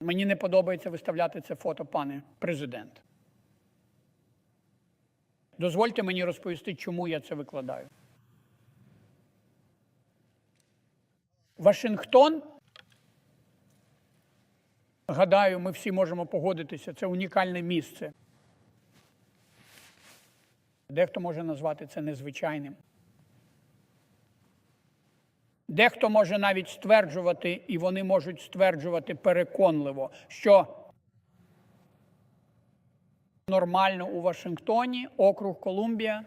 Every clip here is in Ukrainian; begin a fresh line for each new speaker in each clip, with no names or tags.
Мені не подобається виставляти це фото, пане президент. Дозвольте мені розповісти, чому я це викладаю. Вашингтон, гадаю, ми всі можемо погодитися, це унікальне місце. Дехто може назвати це незвичайним. Дехто може навіть стверджувати, і вони можуть стверджувати переконливо, що нормально у Вашингтоні, округ Колумбія.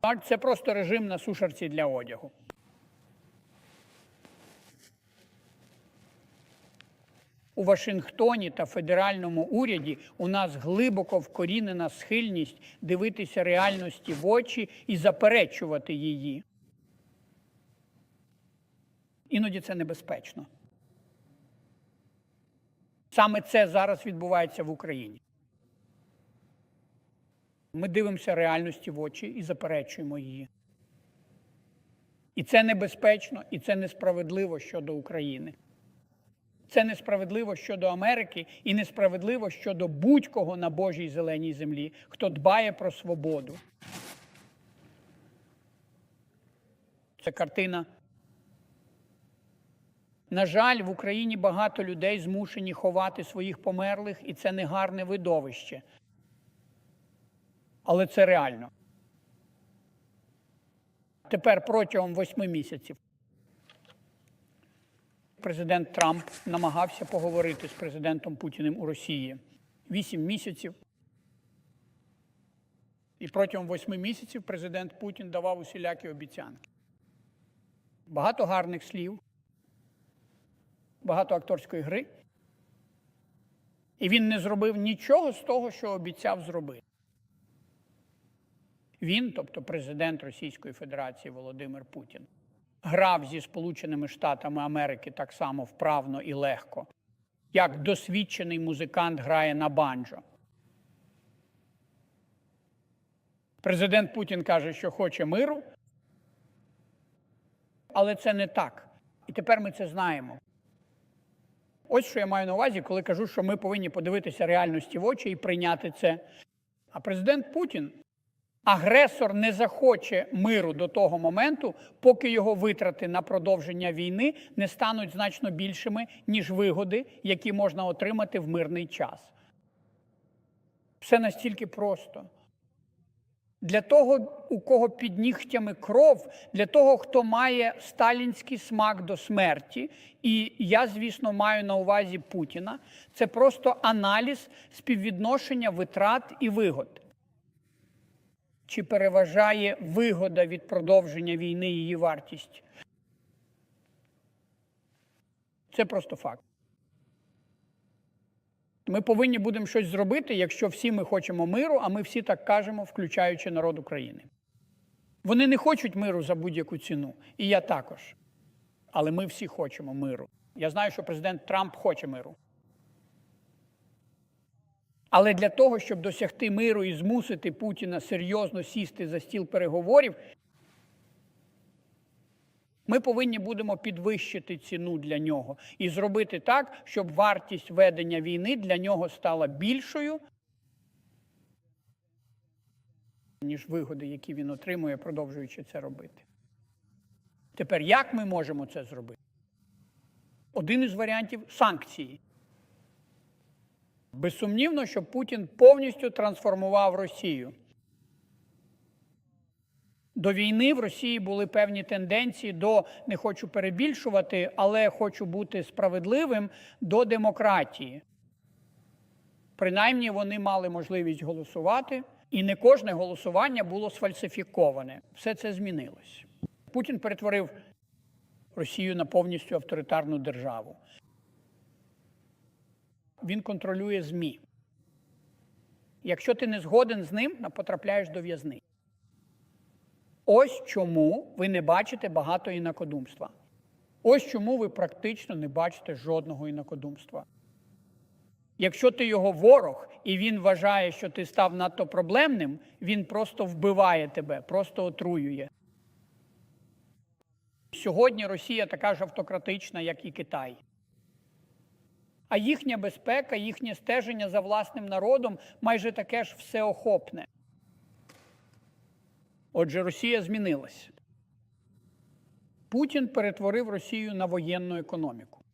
Так, Це просто режим на сушарці для одягу. У Вашингтоні та федеральному уряді у нас глибоко вкорінена схильність дивитися реальності в очі і заперечувати її. Іноді це небезпечно. Саме це зараз відбувається в Україні. Ми дивимося реальності в очі і заперечуємо її. І це небезпечно, і це несправедливо щодо України. Це несправедливо щодо Америки і несправедливо щодо будь-кого на Божій зеленій землі, хто дбає про свободу. Це картина. На жаль, в Україні багато людей змушені ховати своїх померлих, і це негарне видовище. Але це реально. Тепер протягом восьми місяців президент Трамп намагався поговорити з президентом Путіним у Росії. Вісім місяців. І протягом восьми місяців президент Путін давав усілякі обіцянки. Багато гарних слів, багато акторської гри. І він не зробив нічого з того, що обіцяв зробити. Він, тобто президент Російської Федерації Володимир Путін, грав зі Сполученими Штатами Америки так само вправно і легко, як досвідчений музикант грає на банджо. Президент Путін каже, що хоче миру, але це не так. І тепер ми це знаємо. Ось що я маю на увазі, коли кажу, що ми повинні подивитися реальності в очі і прийняти це. А президент Путін, агресор, не захоче миру до того моменту, поки його витрати на продовження війни не стануть значно більшими, ніж вигоди, які можна отримати в мирний час. Все настільки просто. Для того, у кого під нігтями кров, для того, хто має сталінський смак до смерті, і я, звісно, маю на увазі Путіна, це просто аналіз співвідношення витрат і вигод. Чи переважає вигода від продовження війни її вартість? Це просто факт. Ми повинні будемо щось зробити, якщо всі ми хочемо миру, а ми всі так кажемо, включаючи народ України. Вони не хочуть миру за будь-яку ціну. І я також. Але ми всі хочемо миру. Я знаю, що президент Трамп хоче миру. Але для того, щоб досягти миру і змусити Путіна серйозно сісти за стіл переговорів, ми повинні будемо підвищити ціну для нього і зробити так, щоб вартість ведення війни для нього стала більшою, ніж вигоди, які він отримує, продовжуючи це робити. Тепер як ми можемо це зробити? Один із варіантів санкції. Безсумнівно, що Путін повністю трансформував Росію. До війни в Росії були певні тенденції до не хочу перебільшувати, але хочу бути справедливим до демократії. Принаймні вони мали можливість голосувати, і не кожне голосування було сфальсифіковане. Все це змінилось. Путін перетворив Росію на повністю авторитарну державу. Він контролює ЗМІ. Якщо ти не згоден з ним, потрапляєш до в'язниці. Ось чому ви не бачите багато інакодумства. Ось чому ви практично не бачите жодного інакодумства. Якщо ти його ворог і він вважає, що ти став надто проблемним, він просто вбиває тебе, просто отруює. Сьогодні Росія така ж автократична, як і Китай. А їхня безпека, їхнє стеження за власним народом майже таке ж всеохопне. Отже, Росія змінилася. Путін перетворив Росію на воєнну економіку.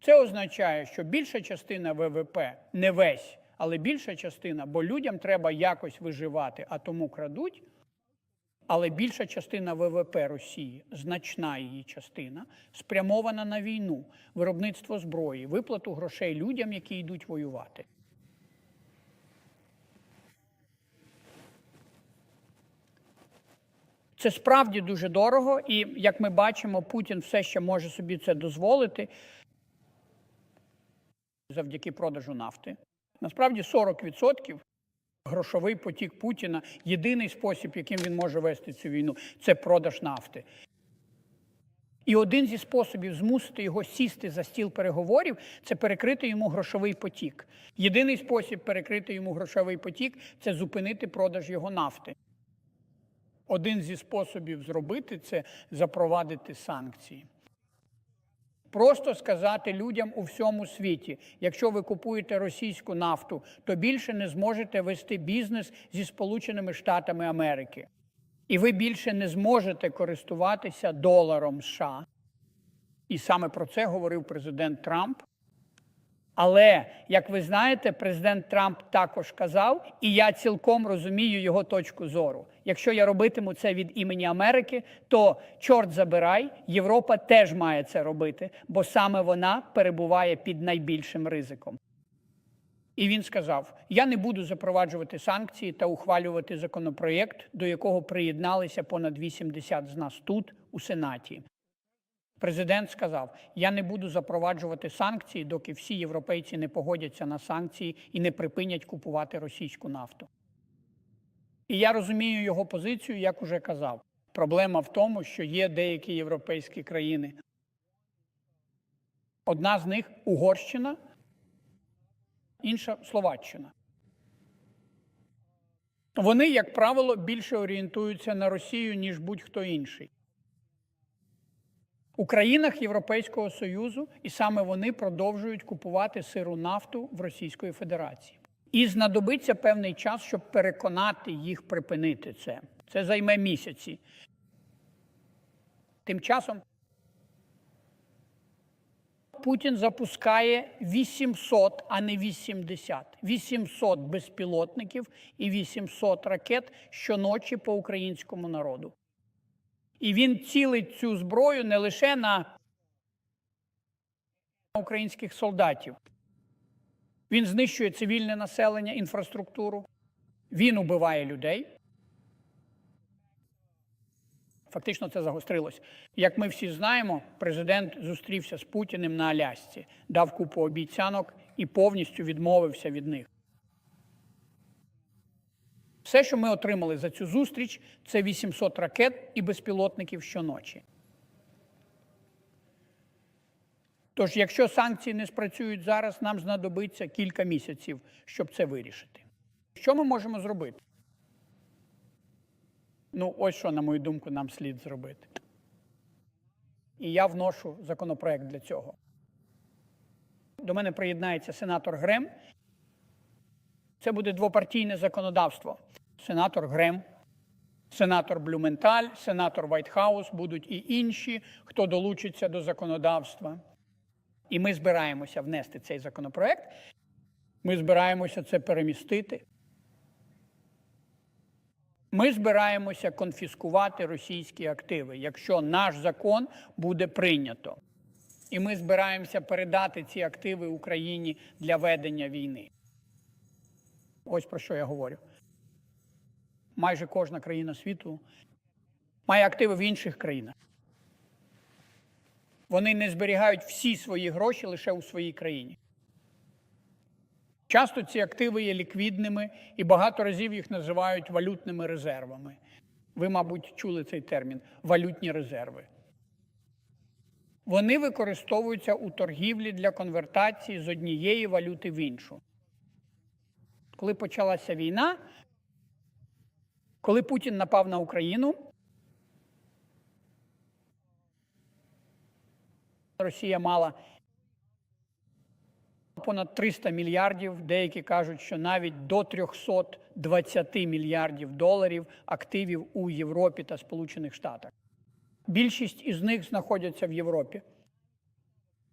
Це означає, що більша частина ВВП не весь, але більша частина, бо людям треба якось виживати, а тому крадуть. Але більша частина ВВП Росії, значна її частина, спрямована на війну, виробництво зброї, виплату грошей людям, які йдуть воювати. Це справді дуже дорого, і як ми бачимо, Путін все ще може собі це дозволити завдяки продажу нафти. Насправді 40% грошовий потік Путіна єдиний спосіб, яким він може вести цю війну, це продаж нафти. І один зі способів змусити його сісти за стіл переговорів це перекрити йому грошовий потік. Єдиний спосіб перекрити йому грошовий потік це зупинити продаж його нафти. Один зі способів зробити це запровадити санкції. Просто сказати людям у всьому світі, якщо ви купуєте російську нафту, то більше не зможете вести бізнес зі Сполученими Штатами Америки. І ви більше не зможете користуватися доларом США. І саме про це говорив президент Трамп. Але, як ви знаєте, президент Трамп також казав, і я цілком розумію його точку зору. Якщо я робитиму це від імені Америки, то чорт забирай, Європа теж має це робити, бо саме вона перебуває під найбільшим ризиком. І він сказав: я не буду запроваджувати санкції та ухвалювати законопроєкт, до якого приєдналися понад 80 з нас тут, у Сенаті. Президент сказав: я не буду запроваджувати санкції, доки всі європейці не погодяться на санкції і не припинять купувати російську нафту. І я розумію його позицію, як уже казав. Проблема в тому, що є деякі європейські країни. Одна з них Угорщина, інша Словаччина. Вони, як правило, більше орієнтуються на Росію, ніж будь-хто інший. У країнах Європейського Союзу і саме вони продовжують купувати сиру нафту в Російської Федерації. І знадобиться певний час, щоб переконати їх припинити це. Це займе місяці. Тим часом Путін запускає 800, а не 80. 800 безпілотників і 800 ракет щоночі по українському народу. І він цілить цю зброю не лише на українських солдатів. Він знищує цивільне населення, інфраструктуру, він убиває людей. Фактично це загострилось. Як ми всі знаємо, президент зустрівся з Путіним на Алясці, дав купу обіцянок і повністю відмовився від них. Все, що ми отримали за цю зустріч, це 800 ракет і безпілотників щоночі. Тож, якщо санкції не спрацюють зараз, нам знадобиться кілька місяців, щоб це вирішити. Що ми можемо зробити? Ну, ось що, на мою думку, нам слід зробити. І я вношу законопроект для цього. До мене приєднається сенатор Грем. Це буде двопартійне законодавство. Сенатор Грем, сенатор Блюменталь, сенатор Вайтхаус, будуть і інші, хто долучиться до законодавства. І ми збираємося внести цей законопроект. Ми збираємося це перемістити. Ми збираємося конфіскувати російські активи, якщо наш закон буде прийнято. І ми збираємося передати ці активи Україні для ведення війни. Ось про що я говорю. Майже кожна країна світу має активи в інших країнах. Вони не зберігають всі свої гроші лише у своїй країні. Часто ці активи є ліквідними і багато разів їх називають валютними резервами. Ви, мабуть, чули цей термін валютні резерви. Вони використовуються у торгівлі для конвертації з однієї валюти в іншу. Коли почалася війна, коли Путін напав на Україну, Росія мала понад 300 мільярдів. Деякі кажуть, що навіть до 320 мільярдів доларів активів у Європі та Сполучених Штатах. Більшість із них знаходяться в Європі.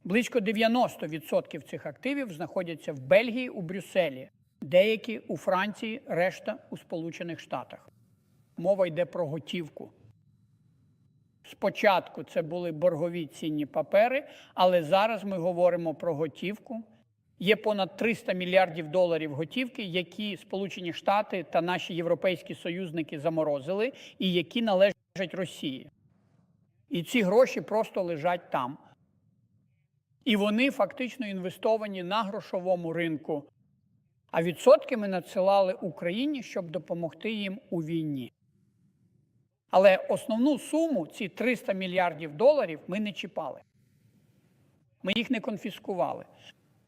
Близько 90% цих активів знаходяться в Бельгії, у Брюсселі, деякі у Франції, решта у Сполучених Штатах. Мова йде про готівку. Спочатку це були боргові цінні папери, але зараз ми говоримо про готівку. Є понад 300 мільярдів доларів готівки, які Сполучені Штати та наші європейські союзники заморозили, і які належать Росії. І ці гроші просто лежать там. І вони фактично інвестовані на грошовому ринку. А відсотки ми надсилали Україні, щоб допомогти їм у війні. Але основну суму, ці 300 мільярдів доларів, ми не чіпали. Ми їх не конфіскували.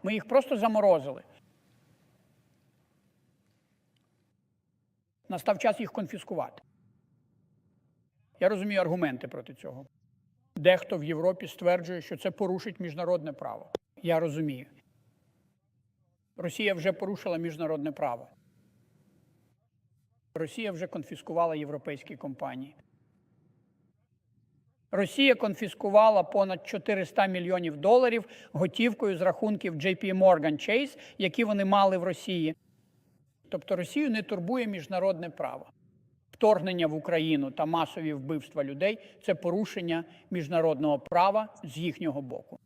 Ми їх просто заморозили. Настав час їх конфіскувати. Я розумію аргументи проти цього. Дехто в Європі стверджує, що це порушить міжнародне право. Я розумію. Росія вже порушила міжнародне право. Росія вже конфіскувала європейські компанії. Росія конфіскувала понад 400 мільйонів доларів готівкою з рахунків JP Morgan Chase, які вони мали в Росії. Тобто Росію не турбує міжнародне право. Вторгнення в Україну та масові вбивства людей це порушення міжнародного права з їхнього боку.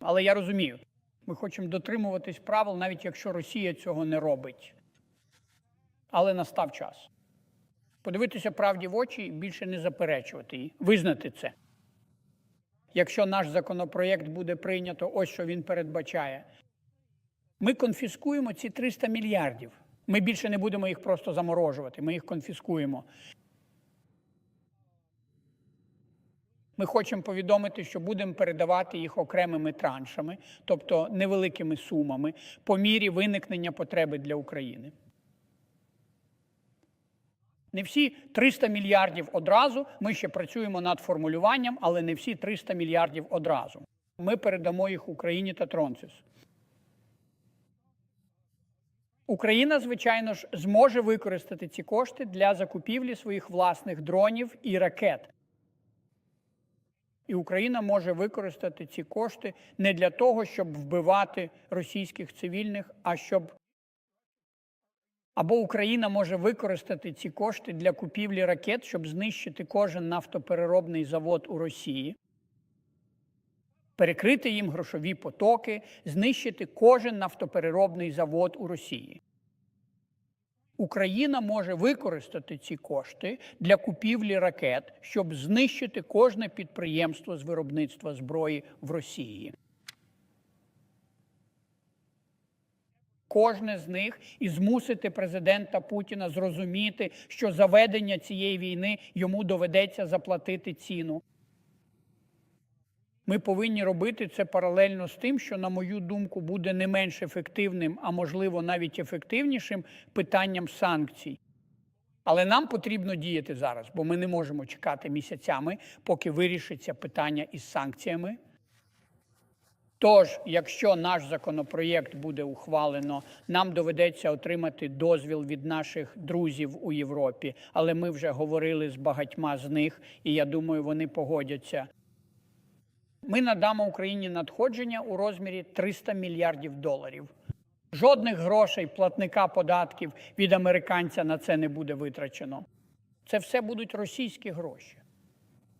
Але я розумію, ми хочемо дотримуватись правил, навіть якщо Росія цього не робить. Але настав час. Подивитися правді в очі і більше не заперечувати її, визнати це. Якщо наш законопроєкт буде прийнято, ось що він передбачає. Ми конфіскуємо ці 300 мільярдів. Ми більше не будемо їх просто заморожувати, ми їх конфіскуємо. Ми хочемо повідомити, що будемо передавати їх окремими траншами, тобто невеликими сумами, по мірі виникнення потреби для України. Не всі 300 мільярдів одразу. Ми ще працюємо над формулюванням, але не всі 300 мільярдів одразу. Ми передамо їх Україні та Тронцис. Україна, звичайно ж, зможе використати ці кошти для закупівлі своїх власних дронів і ракет. І Україна може використати ці кошти не для того, щоб вбивати російських цивільних, а щоб або Україна може використати ці кошти для купівлі ракет, щоб знищити кожен нафтопереробний завод у Росії, перекрити їм грошові потоки, знищити кожен нафтопереробний завод у Росії. Україна може використати ці кошти для купівлі ракет, щоб знищити кожне підприємство з виробництва зброї в Росії. Кожне з них і змусити президента Путіна зрозуміти, що за ведення цієї війни йому доведеться заплатити ціну. Ми повинні робити це паралельно з тим, що, на мою думку, буде не менш ефективним, а можливо навіть ефективнішим питанням санкцій. Але нам потрібно діяти зараз, бо ми не можемо чекати місяцями, поки вирішиться питання із санкціями. Тож, якщо наш законопроєкт буде ухвалено, нам доведеться отримати дозвіл від наших друзів у Європі. Але ми вже говорили з багатьма з них, і я думаю, вони погодяться. Ми надамо Україні надходження у розмірі 300 мільярдів доларів. Жодних грошей платника податків від американця на це не буде витрачено. Це все будуть російські гроші.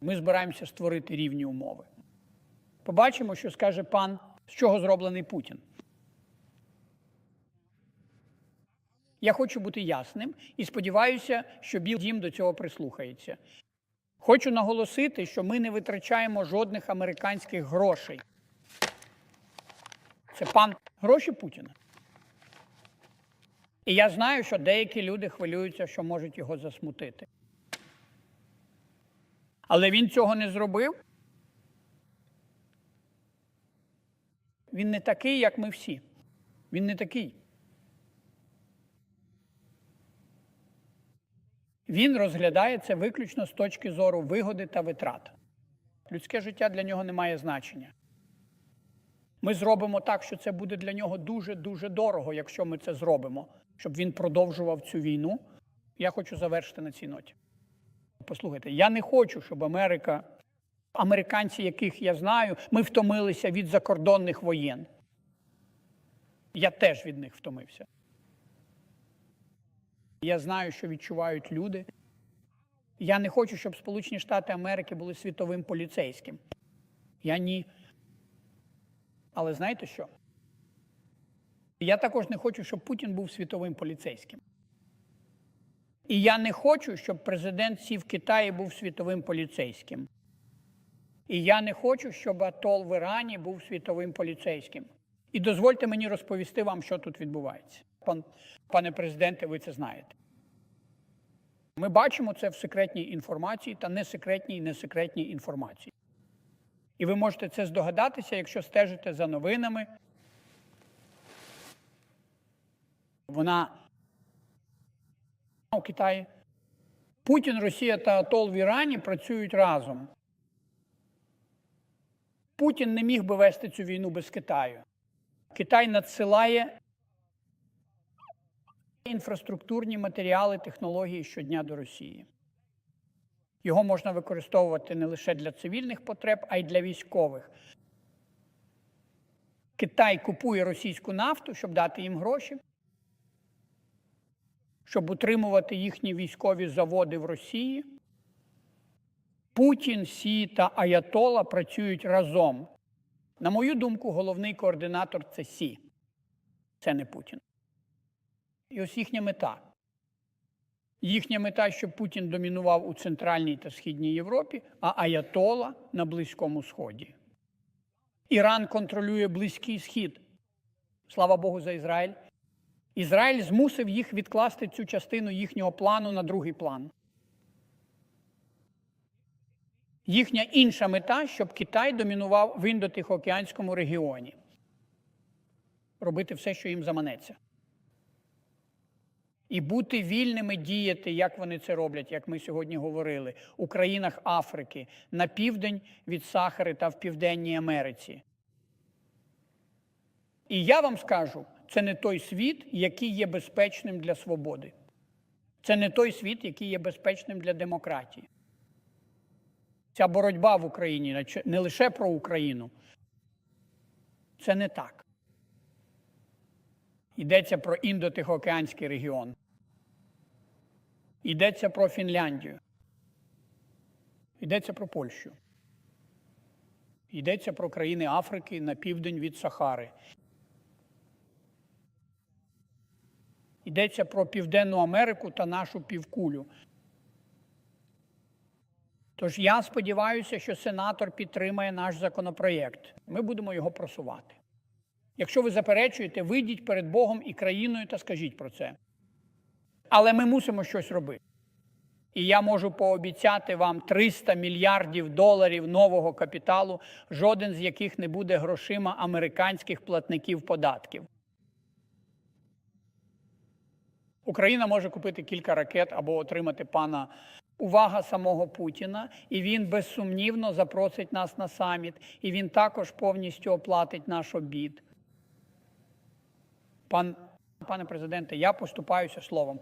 Ми збираємося створити рівні умови. Побачимо, що скаже пан, з чого зроблений Путін. Я хочу бути ясним і сподіваюся, що Біл Дім до цього прислухається. Хочу наголосити, що ми не витрачаємо жодних американських грошей. Це пан гроші Путіна. І я знаю, що деякі люди хвилюються, що можуть його засмутити. Але він цього не зробив. Він не такий, як ми всі. Він не такий. Він розглядає це виключно з точки зору вигоди та витрат. Людське життя для нього не має значення. Ми зробимо так, що це буде для нього дуже дуже дорого, якщо ми це зробимо, щоб він продовжував цю війну. Я хочу завершити на цій ноті. Послухайте, я не хочу, щоб Америка, американці, яких я знаю, ми втомилися від закордонних воєн. Я теж від них втомився. Я знаю, що відчувають люди. Я не хочу, щоб Сполучені Штати Америки були світовим поліцейським. Я ні. Але знаєте що? Я також не хочу, щоб Путін був світовим поліцейським. І я не хочу, щоб президент Сі в Китаї був світовим поліцейським. І я не хочу, щоб Атол в Ірані був світовим поліцейським. І дозвольте мені розповісти вам, що тут відбувається. Пан, пане президенте, ви це знаєте. Ми бачимо це в секретній інформації та несекретній несекретній інформації. І ви можете це здогадатися, якщо стежите за новинами. Вона у Китаї. Путін, Росія та Атол в Ірані працюють разом. Путін не міг би вести цю війну без Китаю. Китай надсилає інфраструктурні матеріали, технології щодня до Росії. Його можна використовувати не лише для цивільних потреб, а й для військових. Китай купує російську нафту, щоб дати їм гроші, щоб утримувати їхні військові заводи в Росії. Путін, Сі та Аятола працюють разом. На мою думку, головний координатор це Сі. Це не Путін. І ось їхня мета. Їхня мета, щоб Путін домінував у Центральній та Східній Європі, а Аятола на Близькому Сході. Іран контролює Близький Схід. Слава Богу, за Ізраїль. Ізраїль змусив їх відкласти цю частину їхнього плану на другий план. Їхня інша мета, щоб Китай домінував в індотихоокеанському регіоні. Робити все, що їм заманеться. І бути вільними діяти, як вони це роблять, як ми сьогодні говорили, у країнах Африки, на південь від Сахари та в Південній Америці. І я вам скажу, це не той світ, який є безпечним для свободи. Це не той світ, який є безпечним для демократії. Ця боротьба в Україні не лише про Україну. Це не так. Йдеться про індотихоокеанський регіон. Йдеться про Фінляндію. Йдеться про Польщу. Йдеться про країни Африки на південь від Сахари. Йдеться про Південну Америку та нашу півкулю. Тож я сподіваюся, що сенатор підтримає наш законопроєкт. Ми будемо його просувати. Якщо ви заперечуєте, вийдіть перед Богом і країною та скажіть про це. Але ми мусимо щось робити. І я можу пообіцяти вам 300 мільярдів доларів нового капіталу, жоден з яких не буде грошима американських платників податків. Україна може купити кілька ракет або отримати пана увага самого Путіна, і він безсумнівно запросить нас на саміт, і він також повністю оплатить наш обід. Пан, Пане президенте, я поступаюся словом.